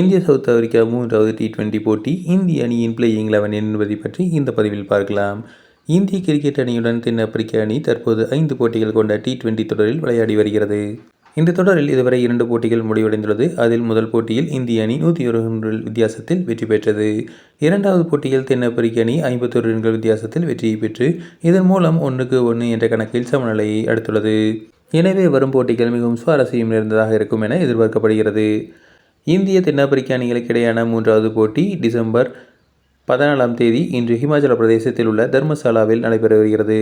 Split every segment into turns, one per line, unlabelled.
இந்திய South Africa மூன்றாவது T twenty போட்டி இந்திய அணியின் பிளேயிங் லெவன் என்பதை பற்றி இந்த பதிவில் பார்க்கலாம். இந்திய கிரிக்கெட் அணியுடன் தென்னாப்பிரிக்க அணி தற்போது ஐந்து போட்டிகள் கொண்ட டி டுவெண்டி தொடரில் விளையாடி வருகிறது. இந்த தொடரில் இதுவரை இரண்டு போட்டிகள் முடிவடைந்துள்ளது. அதில் முதல் போட்டியில் இந்திய அணி நூற்றி ஒரு ரன்கள் வித்தியாசத்தில் வெற்றி பெற்றது. இரண்டாவது போட்டியில் தென்னாப்பிரிக்க அணி ஐம்பத்தொரு ரன்கள் வித்தியாசத்தில் வெற்றியை பெற்று இதன் மூலம் ஒன்றுக்கு ஒன்று என்ற கணக்கில் சமநிலையை அடுத்துள்ளது. எனவே வரும் போட்டிகள் மிகவும் சுவாரஸ்யம் நிறைந்ததாக இருக்கும் என எதிர்பார்க்கப்படுகிறது. இந்திய தென்னாப்பிரிக்க அணிகளுக்கு இடையான மூன்றாவது போட்டி டிசம்பர் பதினாலாம் தேதி இன்று ஹிமாச்சல பிரதேசத்தில் உள்ள தர்மசாலாவில் நடைபெற வருகிறது.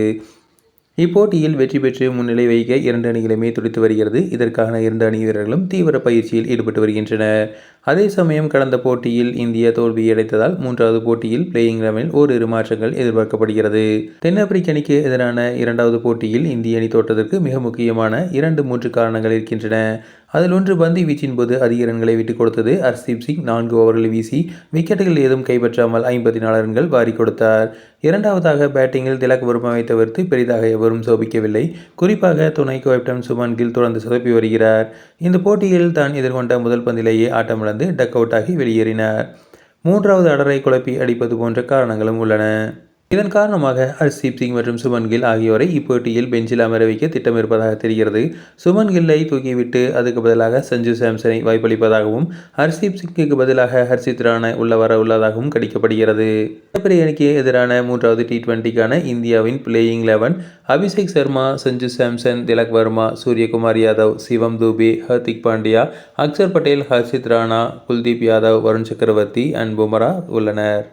இப்போட்டியில் வெற்றி பெற்று முன்னிலை வைக்க இரண்டு அணிகளுமே துடித்து வருகிறது. இதற்கான இரண்டு அணி வீரர்களும் தீவிர பயிற்சியில் ஈடுபட்டு வருகின்றன அதே சமயம் கடந்த போட்டியில் இந்தியா தோல்வியடைந்ததால் மூன்றாவது போட்டியில் பிளேயிங் லெவனில் ஓரிரு மாற்றங்கள் எதிர்பார்க்கப்படுகிறது. தென்னாப்பிரிக்க அணிக்கு எதிரான இரண்டாவது போட்டியில் இந்திய அணி தோற்றதற்கு மிக முக்கியமான இரண்டு மூன்று காரணங்கள் இருக்கின்றன. அதில் ஒன்று பந்து வீச்சின் போது அதிக ரன்களை விட்டுக் கொடுத்தது ஹர்ஷீப் சிங் நான்கு ஓவர்களை வீசி விக்கெட்டுகள் ஏதும் கைப்பற்றாமல் ஐம்பத்தி நாலு ரன்கள் வாரி கொடுத்தார். இரண்டாவதாக பேட்டிங்கில் திலக் வர்மாவை தவிர்த்து பெரிதாக எவரும் சோபிக்கவில்லை. குறிப்பாக துணை கேப்டன் சுமன் கில் தொடர்ந்து சொதப்பி வருகிறார். இந்த போட்டியில் தான் எதிர்கொண்ட முதல் பந்திலேயே ஆட்டமிழந்து டக் அவுட் ஆகி வெளியேறினார். மூன்றாவது அடரை குழப்பி அடிப்பது போன்ற காரணங்களும் உள்ளன. இதன் காரணமாக ஹர்ஷீப் சிங் மற்றும் சுமன் கில் ஆகியோரை இப்போட்டியில் பெஞ்சில் அமர வைக்க திட்டமிருப்பதாக தெரிகிறது. சுமன் கில்லை தூக்கிவிட்டு அதுக்கு பதிலாக சஞ்சு சாம்சனை வாய்ப்பளிப்பதாகவும் ஹர்ஷீப் சிங்குக்கு பதிலாக ஹர்ஷித் ராணா உள்ள வர உள்ளதாகவும் கணிக்கப்படுகிறது. மிகப்பெரிய அணிக்கு எதிரான மூன்றாவது டி டுவெண்ட்டிக்கான இந்தியாவின் playing eleven Abhishek Sharma Sanju Samson Tilak Varma Suryakumar Yadav Shivam Dube Hardik Pandya Axar Patel Harshit Rana Kuldeep Yadav Varun Chakravarthy and Bumrah உள்ளனர்.